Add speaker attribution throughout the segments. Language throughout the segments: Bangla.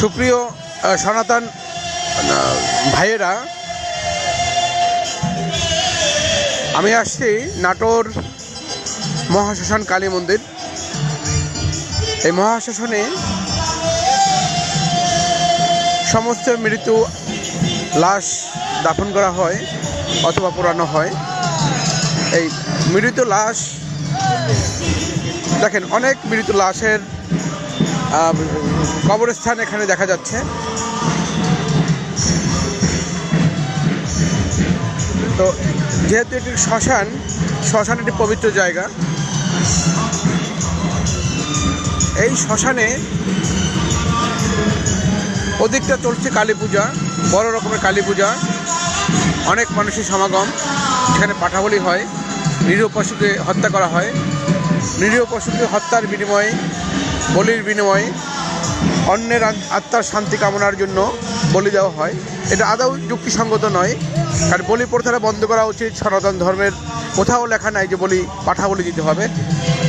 Speaker 1: সুপ্রিয় সনাতন ভাইয়েরা, আমি আসছি নাটোর মহাশ্মশান কালী মন্দির। এই মহাশ্মশানে সমস্ত মৃত লাশ দাফন করা হয় অথবা পোড়ানো হয়। এই মৃত লাশ, দেখেন, অনেক মৃত লাশের কবরস্থান এখানে দেখা যাচ্ছে। তো যেহেতু এটি শ্মশান শ্মশান একটি পবিত্র জায়গা। এই শ্মশানে অধিকটা চলছে কালী পূজা, বড় রকমের কালী পূজা। অনেক মানুষের সমাগম, এখানে পাঠাবলি হয়। নিরীহ পশুকে হত্যা করা হয়। নিরীহ পশুকে হত্যার বিনিময়ে বলির বিনিময়ে অন্যের আত্মার শান্তি কামনার জন্য বলি দেওয়া হয়। এটা আদৌ যুক্তিসঙ্গত নয়, কারণ বলি প্রথাটা বন্ধ করা উচিত সনাতন ধর্মের। কোথাও লেখা নাই যে বলি পাঠা বলি দিতে হবে।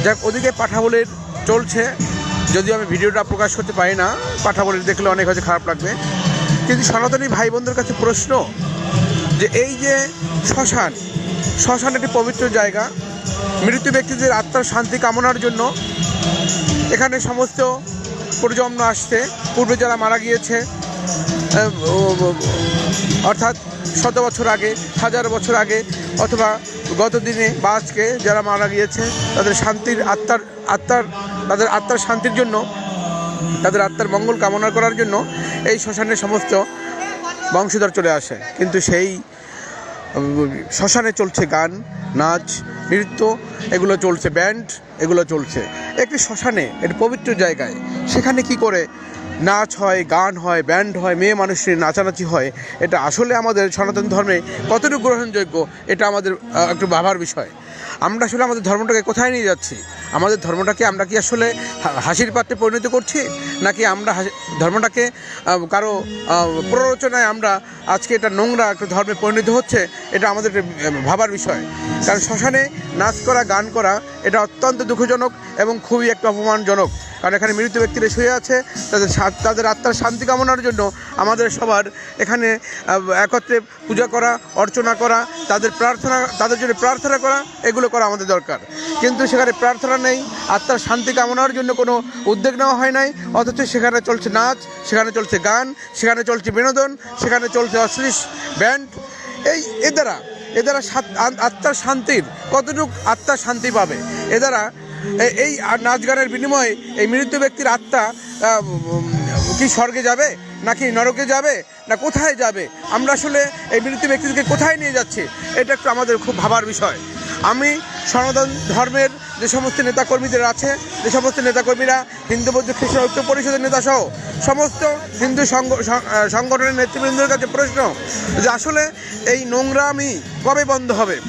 Speaker 1: যাক, ওদিকে পাঠা বলির চলছে। যদিও আমি ভিডিওটা প্রকাশ করতে পারি না পাঠা বলির দেখলে অনেক হয়তো খারাপ লাগবে। কিন্তু সনাতনী ভাই বোনদের কাছে প্রশ্ন, যে এই যে শ্মশান শ্মশান একটি পবিত্র জায়গা মৃত্যু ব্যক্তিদের আত্মার শান্তি কামনার জন্য এখানে সমস্ত প্রজন্ম আসছে। পূর্বে যারা মারা গিয়েছে অর্থাৎ শত বছর আগে, হাজার বছর আগে, অথবা গত দিনে বা আজকে যারা মারা গিয়েছে, তাদের শান্তির আত্মার আত্মার, তাদের আত্মার শান্তির জন্য, তাদের আত্মার মঙ্গল কামনা করার জন্য এই শ্মশানের সমস্ত বংশধর চলে আসে। কিন্তু সেই শ্মশানে চলছে গান, নাচ, নৃত্য, এগুলো চলছে ব্যান্ড, এগুলো চলছে। একটি শ্মশানে, একটি পবিত্র জায়গায়, সেখানে কি করে নাচ হয়, গান হয়, ব্যান্ড হয়, মেয়ে মানুষের নাচানাচি হয়, এটা আসলে আমাদের সনাতন ধর্মে কতটুকু গ্রহণযোগ্য, এটা আমাদের একটু ভাবার বিষয়। আমরা আসলে আমাদের ধর্মটাকে কোথায় নিয়ে যাচ্ছি? আমাদের ধর্মটাকে আমরা কি আসলে হাসির পাত্রে পরিণত করছি? নাকি আমরা ধর্মটাকে কারও প্ররোচনায় আমরা আজকে এটা নোংরা একটা ধর্মে পরিণত হচ্ছে, এটা আমাদের ভাবার বিষয়। কারণ শ্মশানে নাচ করা, গান করা, এটা অত্যন্ত দুঃখজনক এবং খুবই একটা অপমানজনক। কারণ এখানে মৃত ব্যক্তিরা শুয়ে আছে, তাদের তাদের আত্মার শান্তি কামনার জন্য আমাদের সবার এখানে একত্রে পূজা করা, অর্চনা করা, তাদের প্রার্থনা, তাদের জন্য প্রার্থনা করা, এগুলো করা আমাদের দরকার। কিন্তু সেখানে প্রার্থনা নেই আত্মার শান্তি কামনার জন্য কোনো উদ্যোগ নেওয়া হয় নাই। অথচ সেখানে চলছে নাচ, সেখানে চলছে গান, সেখানে চলছে বিনোদন, সেখানে চলছে অশ্লীল ব্যান্ড। এই এ দ্বারা এ দ্বারা আত্মার শান্তির, কতটুকু আত্মার শান্তি পাবে? এ দ্বারা এই নাচ গানের বিনিময়ে এই মৃত ব্যক্তির আত্মা কি স্বর্গে যাবে? নাকি নরকে যাবে? না কোথায় যাবে? আমরা আসলে এই মৃত ব্যক্তিকে কোথায় নিয়ে যাচ্ছি? এটা একটু আমাদের খুব ভাবার বিষয়। আমি সনাতন ধর্মের যে সমস্ত নেতাকর্মীদের আছে, যে সমস্ত নেতাকর্মীরা হিন্দু বৌদ্ধ খ্রিস্টান ঐক্য পরিষদের নেতা সহ সমস্ত হিন্দু সংগ- সংগঠনের নেতৃবৃন্দের কাছে প্রশ্ন যে আসলে এই নোংরামি কবে বন্ধ হবে?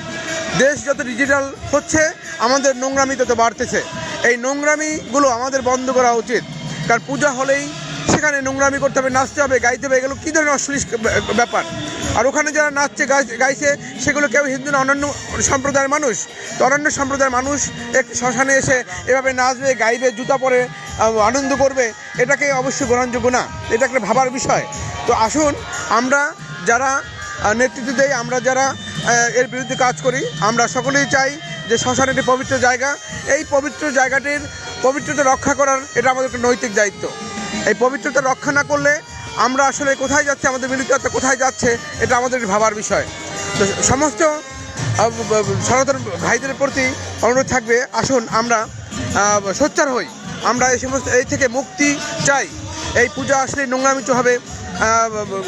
Speaker 1: দেশ যত ডিজিটাল হচ্ছে, আমাদের নোংরামি তত বাড়তেছে। এই নোংরামিগুলো আমাদের বন্ধ করা উচিত। কারণ পূজা হলেই সেখানে নোংরামি করতে হবে, নাচতে হবে, গাইতে হবে, এগুলো কী ধরনের অশ্লীল ব্যাপার? আর ওখানে যারা নাচছে গাই- গাইছে, সেগুলো কেউ হিন্দু না অন্যান্য সম্প্রদায়ের মানুষ। তো অন্যান্য সম্প্রদায়ের মানুষ একটি শ্মশানে এসে এভাবে নাচবে, গাইবে, জুতা পরে আনন্দ করবে, এটাকে অবশ্যই গ্রহণযোগ্য না। এটা একটা ভাবার বিষয়। তো আসুন, আমরা যারা নেতৃত্ব দেই, আমরা যারা এর বিরুদ্ধে কাজ করি, আমরা সকলেই চাই যে শ্মশান একটি পবিত্র জায়গা। এই পবিত্র জায়গাটির পবিত্রতা রক্ষা করার, এটা আমাদের একটা নৈতিক দায়িত্ব। এই পবিত্রতা রক্ষা না করলে আমরা আসলে কোথায় যাচ্ছে, আমাদের মিলিত আত্মা কোথায় যাচ্ছে, এটা আমাদের ভাবার বিষয়। তো সমস্ত সনাতন ভাইদের প্রতি অনুরোধ থাকবে, আসুন আমরা সোচ্চার হই। আমরা এই সমস্ত, এই থেকে মুক্তি চাই। এই পূজা আসলে নোংরামিচ হবে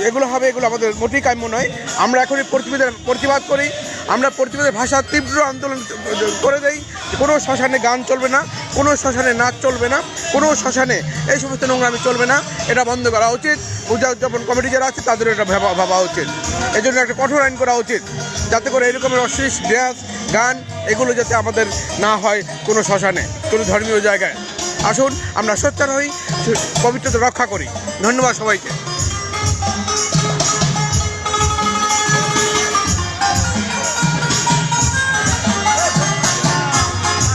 Speaker 1: এগুলো হবে, এগুলো আমাদের মোটেই কাম্য নয়। আমরা এখনই প্রতিবাদের, প্রতিবাদ করি। আমরা প্রতিবাদের ভাষা তীব্র আন্দোলন করে দেই। কোনো শ্মশানে গান চলবে না। কোনো শ্মশানে নাচ চলবে না, কোনো শ্মশানে এই সমস্ত নোংরামি চলবে না, এটা বন্ধ করা উচিত। পূজা উদযাপন কমিটি যারা আছে তাদের এটা ভাবা ভাবা উচিত। এই জন্য একটা কঠোর আইন করা উচিত, যাতে করে এরকমের অশ্লীল ড্যান্স, গান, এগুলো যাতে আমাদের না হয় কোনো শ্মশানে, কোনো ধর্মীয় জায়গায়। আসুন, আমরা সোচ্চার হই পবিত্রতা রক্ষা করি। ধন্যবাদ সবাইকে।